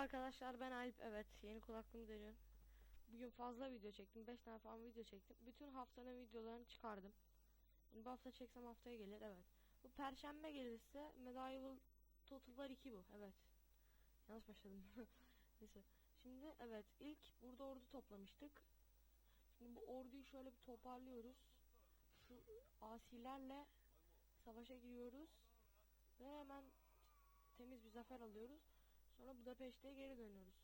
arkadaşlar ben Alp evet yeni kulaklığımı deniyorum. Bugün fazla video çektim 5 tane falan video çektim. Bütün haftanın videolarını çıkardım. Yani bu hafta çeksem haftaya gelir evet. Bu perşembe gelirse Medieval Total'lar 2 bu evet. Yanlış başladım. Neyse. Şimdi evet ilk burada ordu toplamıştık. Şimdi bu orduyu şöyle bir toparlıyoruz. Şu asilerle savaşa giriyoruz. Ve hemen temiz bir zafer alıyoruz. Sonra Budapeşte'ye geri dönüyoruz.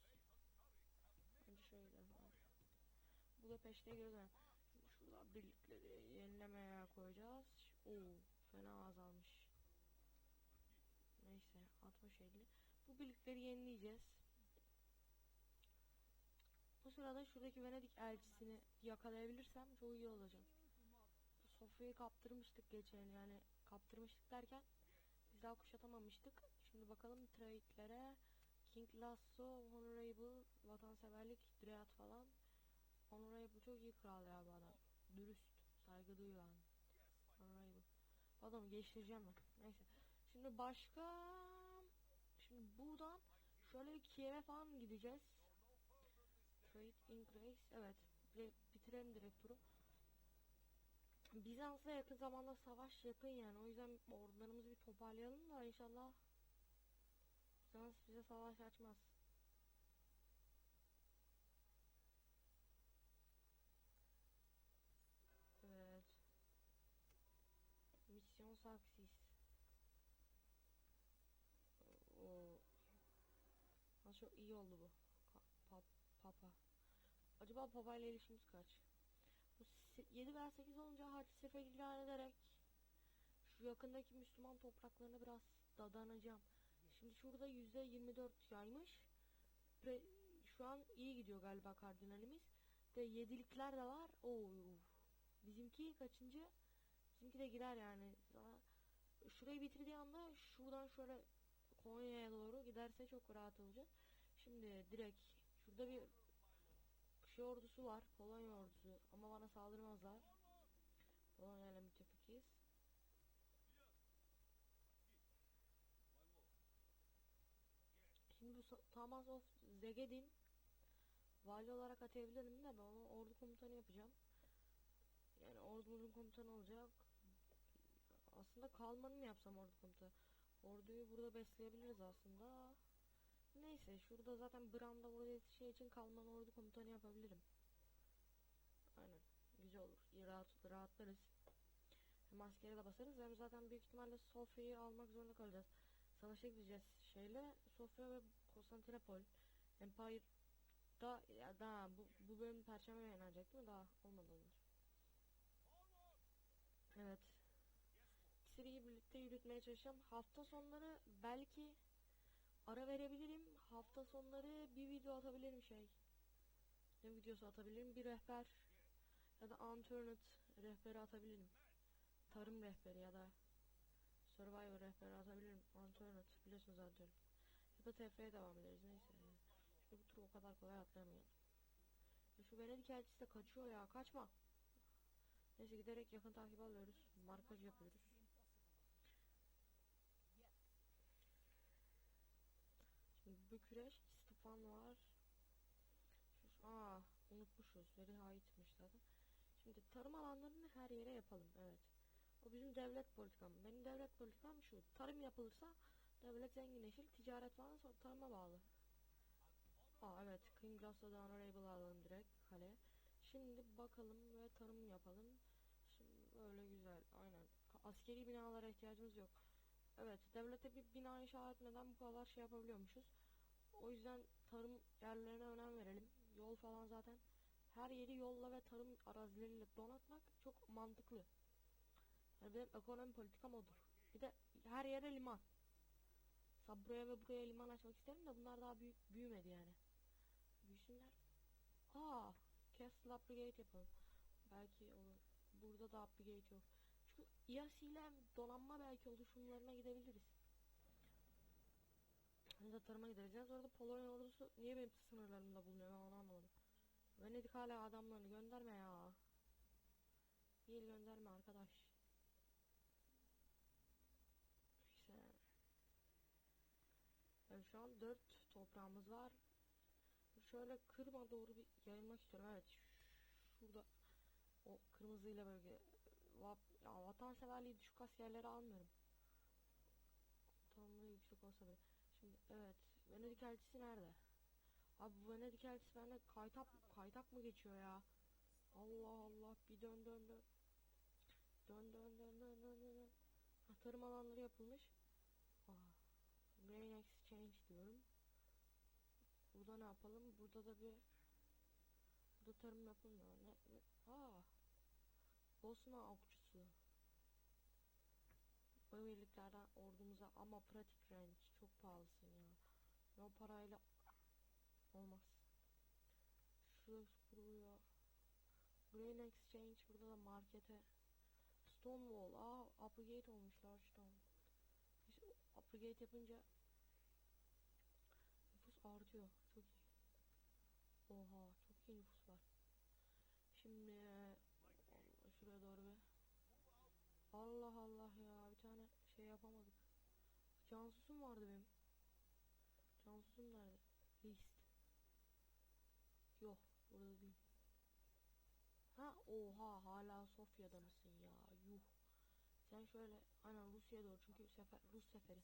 Önce şöyle gidelim. Budapeşte'ye geri dönelim. Şurada birlikleri yenilemeye koyacağız. Oo, fena azalmış. Neyse 60-50. Bu birlikleri yenileyeceğiz. Bu sırada şuradaki Venedik elçisini yakalayabilirsem çok iyi olacak. Sofya'yı kaptırmıştık geçen yani kaptırmıştık derken biz daha kuşatamamıştık. Şimdi bakalım trade'lere. King Lasso, Honorable, vatanseverlik, Dread falan. Honorable çok iyi kral ya bu adam. Dürüst, saygı duyulan. Honorable. Adam geçireceğim ben. Neyse. Şimdi başka... Şimdi buradan şöyle bir Kiev'e falan gideceğiz. Trade Increase. Evet. Bitirelim direkt turu. Bizans'la yakın zamanda savaş yakın yani. O yüzden ordularımızı bir toparlayalım da inşallah Bizans bize savaş açmaz. Evet. Misyon Saksis. O. Ha, çok iyi oldu bu. Pa- papa. Acaba Papa ile ilişkimiz kaç? Bu 7 veya 8 olunca harç sefer ilan ederek şu yakındaki Müslüman topraklarına biraz dadanacağım. Şimdi şurada yüzde 24 yaymış. Ve şu an iyi gidiyor galiba kardinalimiz. Ve yedilikler de var. Oo. Bizimki kaçıncı? Bizimki de gider yani. Daha şurayı bitirdiği anda şuradan şöyle Konya'ya doğru giderse çok rahat olacak. Şimdi direkt şurada bir şey ordusu var. Polonya ordusu. Ama bana saldırmazlar. Polonya müttefikiz. Şimdi bu So- Thomas of Zegedin vali olarak atayabilirim de ben onu ordu komutanı yapacağım. Yani ordumuzun komutanı olacak. Aslında kalmanı mı yapsam ordu komutanı? Orduyu burada besleyebiliriz aslında. Neyse şurada zaten Bram'da burada şey için kalman ordu komutanı yapabilirim. Aynen. Güzel olur. İyi rahat, rahatlarız. Hem askere de basarız hem zaten büyük ihtimalle Sofya'yı almak zorunda kalacağız. Savaşa gideceğiz şeyle Sofya ve Konstantinopol Empire'da ya daha bu, bu bölüm perşembe yayınlanacak değil mi? Daha olmadı onlar. Evet. İkisini birlikte yürütmeye çalışacağım. Hafta sonları belki ara verebilirim. Hafta sonları bir video atabilirim şey. Ne videosu atabilirim? Bir rehber ya da alternate rehberi atabilirim. Tarım rehberi ya da Survivor rehberi atabilirim. Alternate biliyorsunuz alternate. Da TF'ye devam ederiz neyse. Şimdi bu turu o kadar kolay atlayamayalım. Ya şu Venedik elçisi de kaçıyor ya kaçma. Neyse giderek yakın takip alıyoruz. Markaj yapıyoruz. Şimdi Bükreş, Stefan var. Şu, aa unutmuşuz. Veri aitmiş zaten. Şimdi tarım alanlarını her yere yapalım. Evet. O bizim devlet politikam. Benim devlet politikam şu. Tarım yapılırsa devlet zenginleşir. Ticaret falan tarıma bağlı. Aa evet. King Glass'ta Honorable alalım direkt kale. Şimdi bakalım ve tarım yapalım. Şimdi böyle güzel. Aynen. Askeri binalara ihtiyacımız yok. Evet. Devlete bir bina inşa etmeden bu kadar şey yapabiliyormuşuz. O yüzden tarım yerlerine önem verelim. Yol falan zaten her yeri yolla ve tarım arazileriyle donatmak çok mantıklı. Yani benim ekonomi politikam odur. Bir de her yere liman. Mesela buraya ve buraya liman açmak isterim de bunlar daha büyük büyümedi yani. Büyüsünler. Aa, Castle Upgrade yapalım. Belki olur. Burada da upgrade yok. Çünkü IAS ile donanma belki oluşumlarına gidebiliriz. Hani da tarıma gideceğiz. Orada Polonya ordusu niye benim sınırlarımda bulunuyor ben onu anlamadım. Venedik hala adamlarını gönderme ya. Bir gönderme arkadaş. Ben şu an 4 toprağımız var. Şöyle kırma doğru bir yayılmak istiyorum. Evet. Şurada o kırmızıyla bölge va ya vatanseverliği düşük askerleri almıyorum. Tanrı yüksek olsa bile. Şimdi evet. Venedik elçisi nerede? Abi bu Venedik elçisi bende kaytak, kaytak mı geçiyor ya? Allah Allah bir dön dön dön. Dön dön dön dön dön dön. tarım alanları yapılmış. Aa, grain exchange diyorum. Burada ne yapalım? Burada da bir Burada tarım yapılmıyor. Ne, ne? Aa. Bosna okçusu. Bu birliklerden ordumuza ama pratik range çok pahalısın ya. Ve o parayla olmaz. Şurası kuruluyor. Grain Exchange burada da markete. Stonewall. Aa upgrade olmuşlar stone. İşte upgrade yapınca artıyor. Çok iyi. Oha çok iyi nüfus var. Şimdi Allah, şuraya doğru bir. Allah Allah ya bir tane şey yapamadık. Cansusum vardı benim. Cansusum nerede? List. Yok burada değil. Ha oha hala Sofya'da mısın ya yuh. Sen şöyle aynen Rusya'ya doğru çünkü sefer Rus seferi.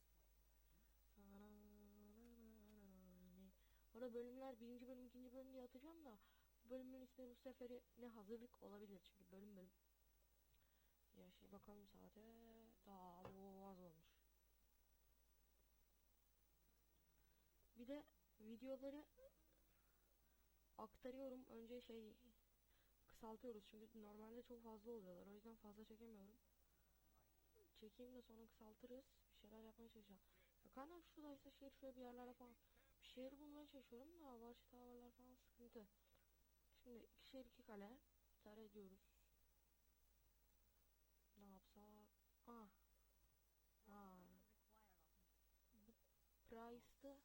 Orada bölümler birinci bölüm ikinci bölüm diye atacağım da bu bölümün ismi Rus seferi ne hazırlık olabilir çünkü bölüm bölüm. Ya şey bakalım saate daha az olmuş. Bir de videoları aktarıyorum. Önce şey kısaltıyoruz çünkü normalde çok fazla oluyorlar. O yüzden fazla çekemiyorum. Çekeyim de sonra kısaltırız. Bir şeyler yapmaya çalışacağım. Ya kaynak şuradaysa şehir şöyle bir yerlere falan. Bir şehir bulmaya çalışıyorum da Barış tavırlar falan sıkıntı. Şimdi iki şehir iki kale. İdare ediyoruz. Ne yapsak? Ah. Ha. Bu.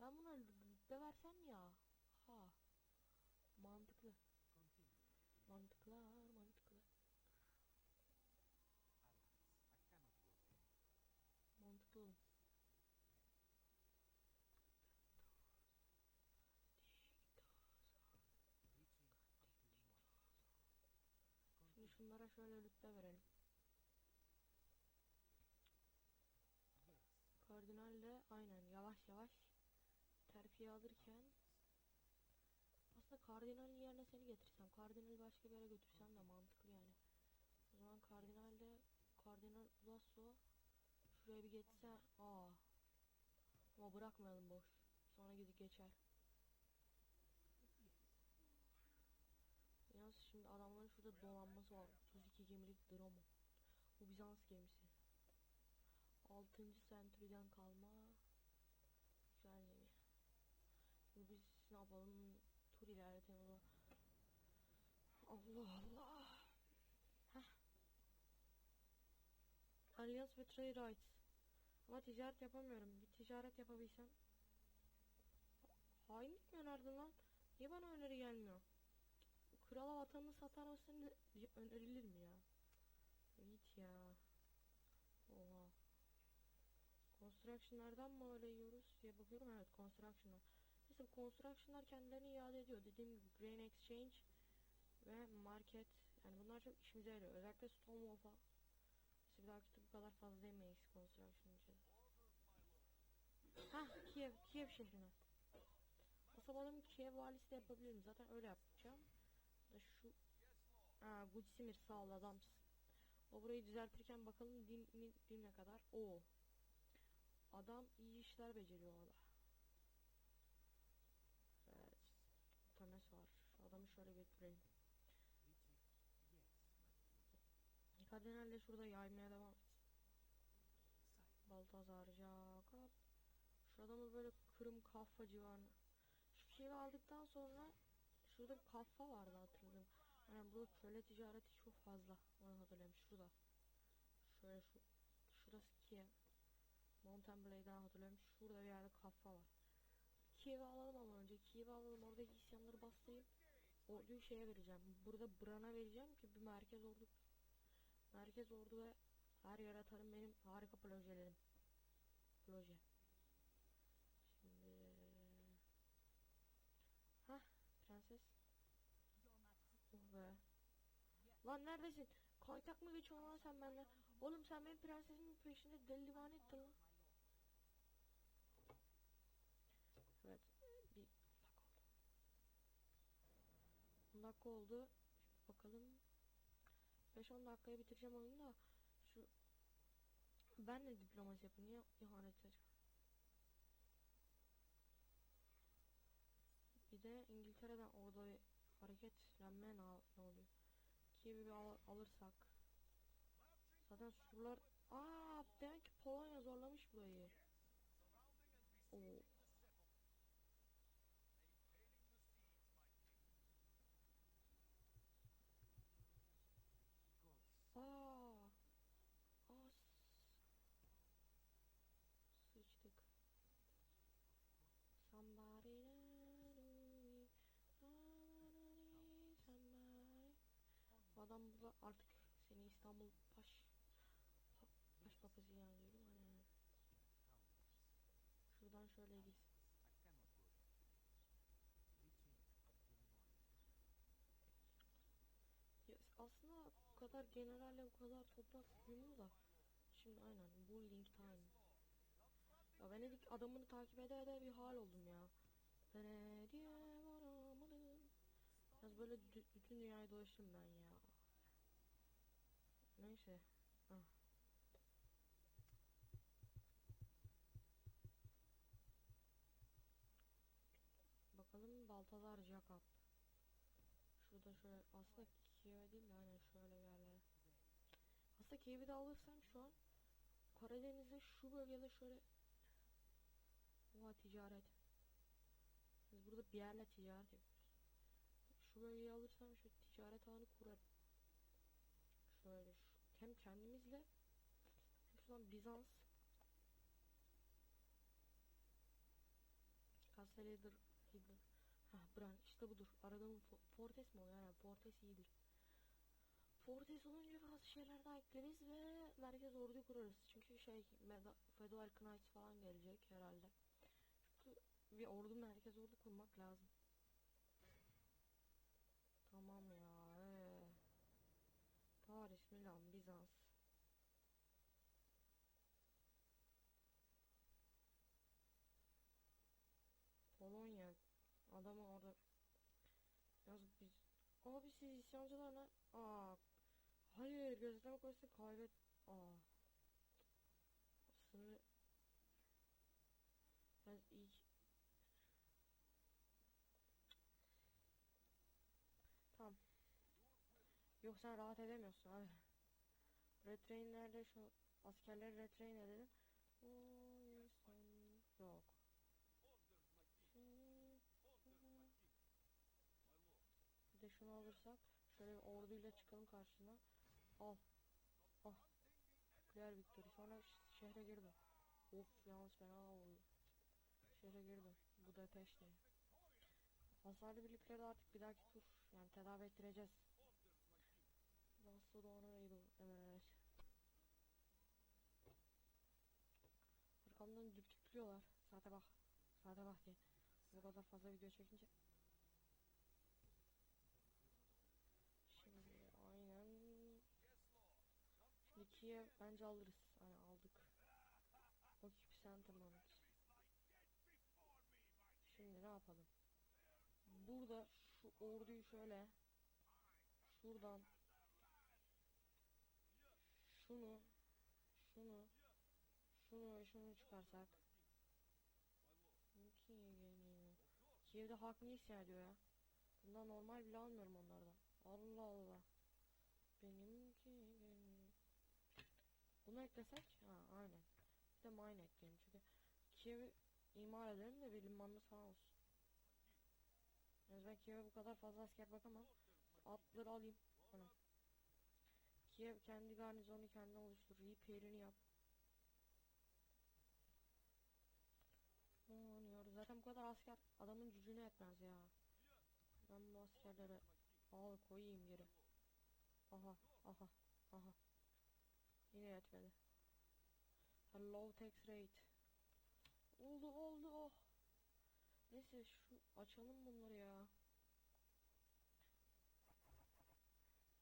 Ben buna rütbe versem ya. Ha. Mantıklı. Mantıklar, mantıklı. Mantıklı oğlum. Şimdi şunlara şöyle rütbe verelim. Kardinal de aynen yavaş yavaş terfiye alırken aslında kardinalin yerine seni getirsem kardinali başka bir yere götürsem de mantıklı yani. O zaman kardinal de kardinal Ulasso şuraya bir geçse aa ama bırakmayalım boş. Sonra gidip geçer. Yalnız şimdi adamların şurada donanması var. 32 gemilik Dromo. Bu Bizans gemisi. 6. century'den kalma. Güzel gemi. Şimdi biz ne yapalım? Tur ilerletelim. Allah Allah. Heh. Alliance ve trade rights. Ama ticaret yapamıyorum. Bir ticaret yapabilsem. Hainlik mi önerdin lan? Niye bana öneri gelmiyor? Krala vatanını satar mısın önerilir mi ya? Git ya. Oha. Construction'lardan mı öyle yiyoruz diye bakıyorum. Evet construction'lar. Neyse construction'lar kendilerini iade ediyor. Dediğim gibi grain exchange ve market. Yani bunlar çok işimize yarıyor. Özellikle Stonewall'a. Neyse bir dahaki bu kadar fazla demeyiz construction için. Hah Kiev, Kiev şehrine. Kasabaların Kiev valisi de yapabilirim. Zaten öyle yapacağım. Da şu Aa, Gutsimir sağ ol adamsın. O burayı düzeltirken bakalım din, din, din kadar. O. Adam iyi işler beceriyor orada. Evet. Tanes var. Adamı şöyle götürelim. Kardinal de şurada yaymaya devam etsin. Baltazar, Jakob. Şu adamı böyle Kırım Kaffa civarına. Şu şehri aldıktan sonra şurada bir kaffa vardı hatırladım. Yani burada köle ticareti çok fazla. Onu hatırlıyorum. Şurada. Şöyle şu. Şurası Kiev. Mountain Blade'den hatırlıyorum. Şurada bir yerde kaffa var. Kiev'i alalım ama önce. Kiev'i alalım. Oradaki isyanları bastırayım. Orduyu şeye vereceğim. Burada Bran'a vereceğim ki bir merkez ordu. Merkez ordu ve her yere atarım benim harika projelerim. Proje. Şimdi prenses. Oh be. Lan neredesin? Kaytak mı geçiyorsun lan sen benimle? Oğlum sen benim prensesimin peşinde deli ettin lan. Evet. Bir dakika oldu. 10 dakika oldu. Şimdi bakalım. 5-10 dakikaya bitireceğim oyunu da şu ben de diplomasi yapayım. Niye ihanet edeceğim? Bir de İngiltere'den orada hareketlenme ne, oluyor? Kiev'i bir al- alırsak. Zaten surlar... Aa, demek ki Polonya zorlamış burayı. Oo. Adam burada artık seni İstanbul baş pa, baş papazı ediyorum aynen. Şuradan şöyle gitsin. Ya, aslında bu kadar generalle bu kadar toprak yumuyor da şimdi aynen bullying time. Ya Venedik adamını takip ede ede bir hal oldum ya. Venedik'e varamadım. Biraz böyle bütün dünyayı dolaştım ben ya. Neyse. Ah. Bakalım Baltazar Jakob. Şurada şöyle aslında Kiev'e değil de aynen şöyle yerlere. Aslında Kiev'i de alırsam şu an Karadeniz'de şu bölgede şöyle Oha ticaret. Biz burada bir yerle ticaret yapıyoruz. Şu bölgeyi alırsam şu ticaret ağını kurarım. Kendimizle şuradan Bizans Castle Hitler Hitler Hah Bran işte budur. Aradığım fo Fortes mi oluyor? Yani Fortes iyidir. Fortes olunca bazı şeyler daha ekleriz ve merkez ordu kurarız. Çünkü şey Meda Federal Knights falan gelecek herhalde. Çünkü bir ordu merkez ordu kurmak lazım. Tamam ya. Ee. Paris, Bizans. Polonya. Adamı orada Yalnız biz Abi siz isyancılarla Aa Hayır gözetleme koysun kaybet Aa Sınırı Biraz iyi Tamam Yok sen rahat edemiyorsun abi Retrainlerde şu askerleri retrain edelim O insan Yok Bir de şunu alırsak şöyle bir orduyla çıkalım karşına. Al. Al. Clear victory. Sonra şehre girdim. Of yalnız fena oldu. Şehre girdim. Bu da peşte. Hasarlı birlikleri artık bir dahaki tur yani tedavi ettireceğiz. Nasıl da honorable evet. Dürtüklüyorlar. Saate bak. Saate bak diye. Bu kadar fazla video çekince. Şimdi aynen. Şimdi Kiev bence alırız. Hani aldık. Occupy Sentiment. Şimdi ne yapalım? Burada şu orduyu şöyle şuradan şunu şunu şunu ve şunu çıkarsak Kiev'e geliyor. Kiev'de halk niye isyan ediyor ya? Bundan normal bile almıyorum onlardan. Allah Allah. Benimki benim. Bunu eklesek? Ha aynen. Bir de mine ekleyelim çünkü Kiev'i imar edelim de bir limanımız falan olsun. Yani ben Kiev'e bu kadar fazla asker bakamam. Atları alayım. Kiev kendi garnizonu kendine oluştur. Repair'ini yap. Zaten bu kadar asker adamın gücünü yetmez ya. Ben bu askerleri al koyayım geri. Aha aha aha. Yine yetmedi. A low tax rate. Oldu oldu oh. Neyse şu açalım bunları ya.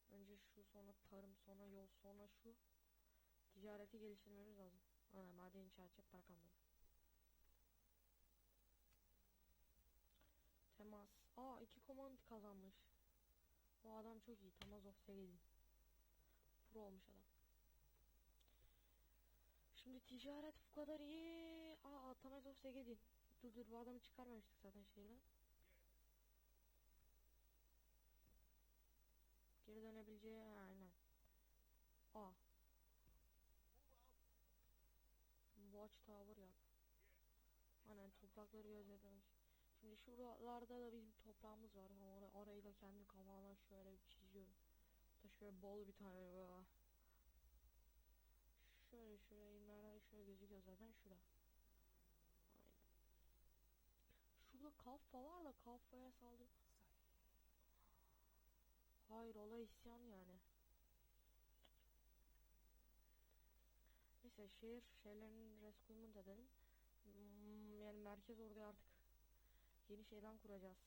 Önce şu sonra tarım sonra yol sonra şu ticareti geliştirmemiz lazım. Ha, maden inşaatçı para kalmadı. Temas. Aa iki command kazanmış. O adam çok iyi. Temas of Segedin. Pro olmuş adam. Şimdi ticaret bu kadar iyi. Aa Temas of Segedin. Dur dur bu adamı çıkarmamıştık zaten şehirden. Geri dönebileceği ha, aynen. A. Watch Tower yap. Aynen toprakları gözetlemiş. Şimdi şuralarda da bizim toprağımız var. Ama or orayı da kendi kafamdan şöyle bir çiziyorum. Da şöyle bol bir tane böyle. Şöyle şuraya inmeler şöyle gözüküyor zaten şura. Aynen. Şurada kaffa var da kaffaya saldır. Hayır olay isyan yani. Neyse şehir şeylerin rescuyment edelim. Hmm, yani merkez orduya artık yeni şeyden kuracağız.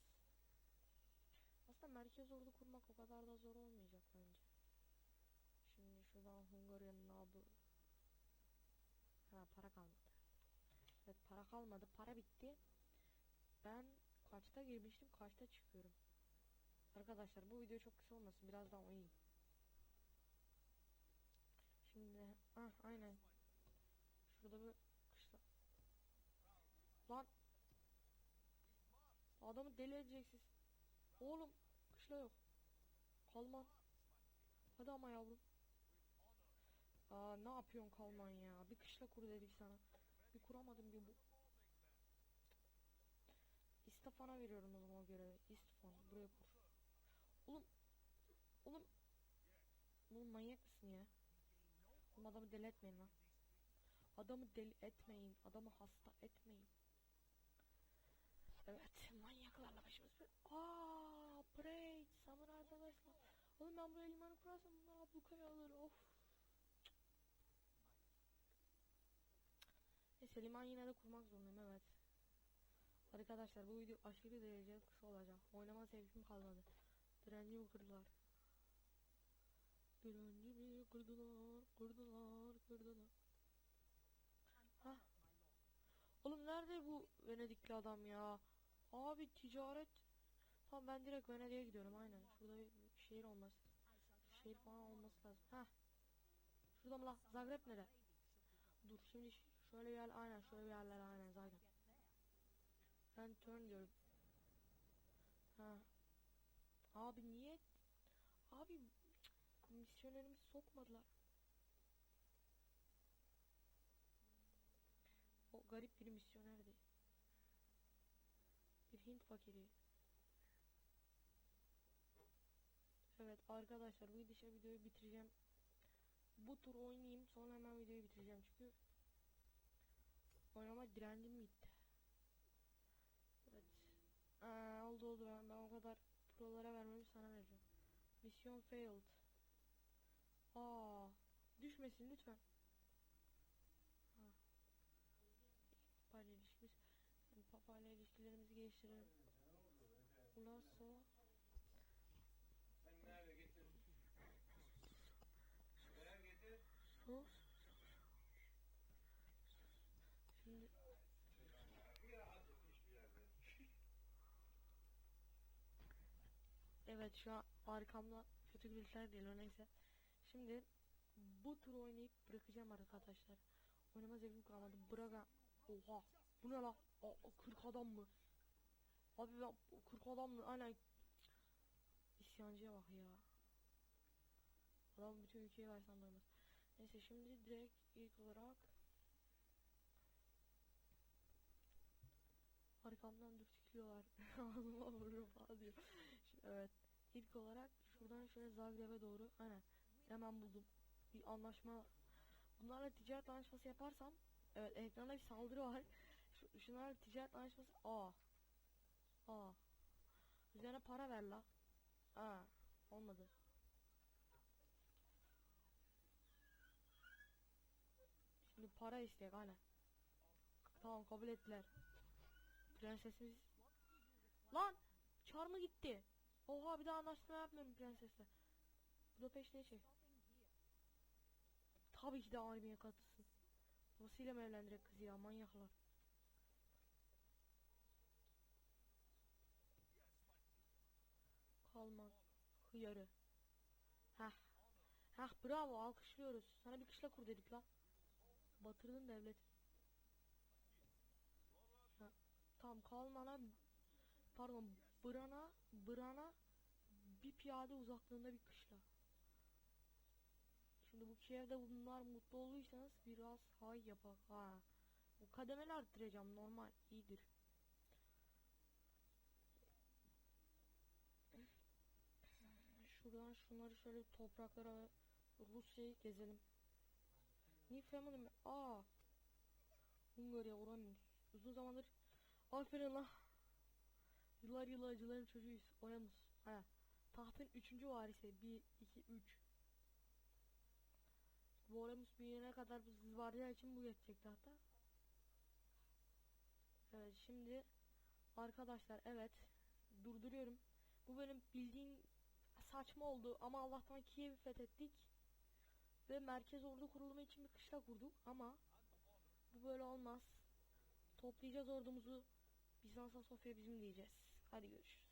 Aslında merkez ordu kurmak o kadar da zor olmayacak bence. Şimdi şuradan Hungarian Noble Ha para kalmadı. Evet para kalmadı. Para bitti. Ben kaçta girmiştim? Kaçta çıkıyorum? Arkadaşlar bu video çok kısa olmasın. Biraz daha oynayayım. Şimdi ah aynen. Şurada bir kışla. Lan. Adamı deli edeceksiniz. Oğlum kışla yok. Kalman. Hadi ama yavrum. Aa ne yapıyorsun Kalman ya? Bir kışla kur dedik sana. Bir kuramadım bir bu. İstefana veriyorum o zaman o görevi. İstefan buraya kur. Oğlum. Oğlum. Oğlum manyak mısın ya? Oğlum adamı deli etmeyin lan. Adamı deli etmeyin. Adamı hasta etmeyin. Evet manyaklarla başımız bir... Aaa Braid Samur arkadaşlar. Oğlum ben buraya limanı kurarsam bunlar ablukaya alır of. Neyse liman yine de kurmak zorundayım evet. Arkadaşlar bu video aşırı derece kısa olacak. Oynama zevkim kalmadı. Direncimi kırdılar. Direncimi kırdılar, kırdılar, kırdılar. Hah. Oğlum nerede bu Venedikli adam ya? Abi ticaret. Tamam ben direkt Venedik'e gidiyorum aynen. Şurada bir şehir olması. Şehir falan olması lazım. Hah. Şurada mı lan? Zagreb nere? Dur şimdi şöyle yer aynen şöyle bir yerler aynen Zagreb. Ben turn diyorum. Ha. Abi niye? Abi misyonerimizi sokmadılar. O garip bir misyonerdi. Hint fakiri. Evet arkadaşlar bu gidişe videoyu bitireceğim. Bu tur oynayayım sonra hemen videoyu bitireceğim çünkü oynama direncim gitti. Evet. Aa, oldu oldu ben, ben o kadar prolara vermemi sana vereceğim. Mission failed. Aa, düşmesin lütfen. Ha. Papa ile ilişkimiz yani Getir? Ver getir. sus. Şimdi evet şu an arkamda kötü gürültüler geliyor neyse. Şimdi bu tur oynayıp bırakacağım arkadaşlar. Oynama zevkim kalmadı. Braga. Oha. Bu ne la? Aa, 40 adam mı? Abi ben 40 adam mı? Aynen. İsyancıya bak ya. Adam bütün ülkeyi versen doymaz. Neyse şimdi direkt ilk olarak arkamdan dürtüklüyorlar. Ağzıma vuruyor falan diyor. Şimdi, evet. İlk olarak şuradan şöyle Zagreb'e doğru. Aynen. Hemen buldum. Bir anlaşma. Bunlarla ticaret anlaşması yaparsam Evet ekranda bir saldırı var. Şu, şunlarla ticaret anlaşması. Aa. Aa. Üzerine para ver la. Aa. Olmadı. Şimdi para isteyek aynen. Tamam kabul ettiler. Prensesimiz. Lan! Çarmı gitti. Oha bir daha anlaşma yapmıyorum prensesle. Budapeşte'ye çek. Tabii ki de armiye katılsın. Babasıyla mı evlendirek kızı ya manyaklar. Kalman. Hıyarı. Heh. Heh bravo alkışlıyoruz. Sana bir kışla kur dedik la. Batırdın devleti. Ha, tamam Kalman'a pardon Bıran'a Bıran'a bir piyade uzaklığında bir kışla. Şimdi bu Kiev'de bunlar mutlu olduysanız biraz hay yapak ha. Bu kademeli arttıracağım normal iyidir. Şuradan şunları şöyle topraklara Rusya'yı gezelim. Nifemini mi? Aa. Hungarya Oranus. Uzun zamandır aferin la. Yıllar yıllar acıların çocuğuyuz. Oranus. Ha. Tahtın üçüncü varisi. 1, 2, 3. Bu Oranus büyüyene kadar bu Zvarya için bu yetecek tahta. Evet şimdi arkadaşlar evet durduruyorum. Bu bölüm bildiğin saçma oldu ama Allah'tan Kiev'i fethettik. Ve merkez ordu kurulumu için bir kışla kurduk ama bu böyle olmaz. Toplayacağız ordumuzu. Bizans'a Sofya bizim diyeceğiz. Hadi görüşürüz.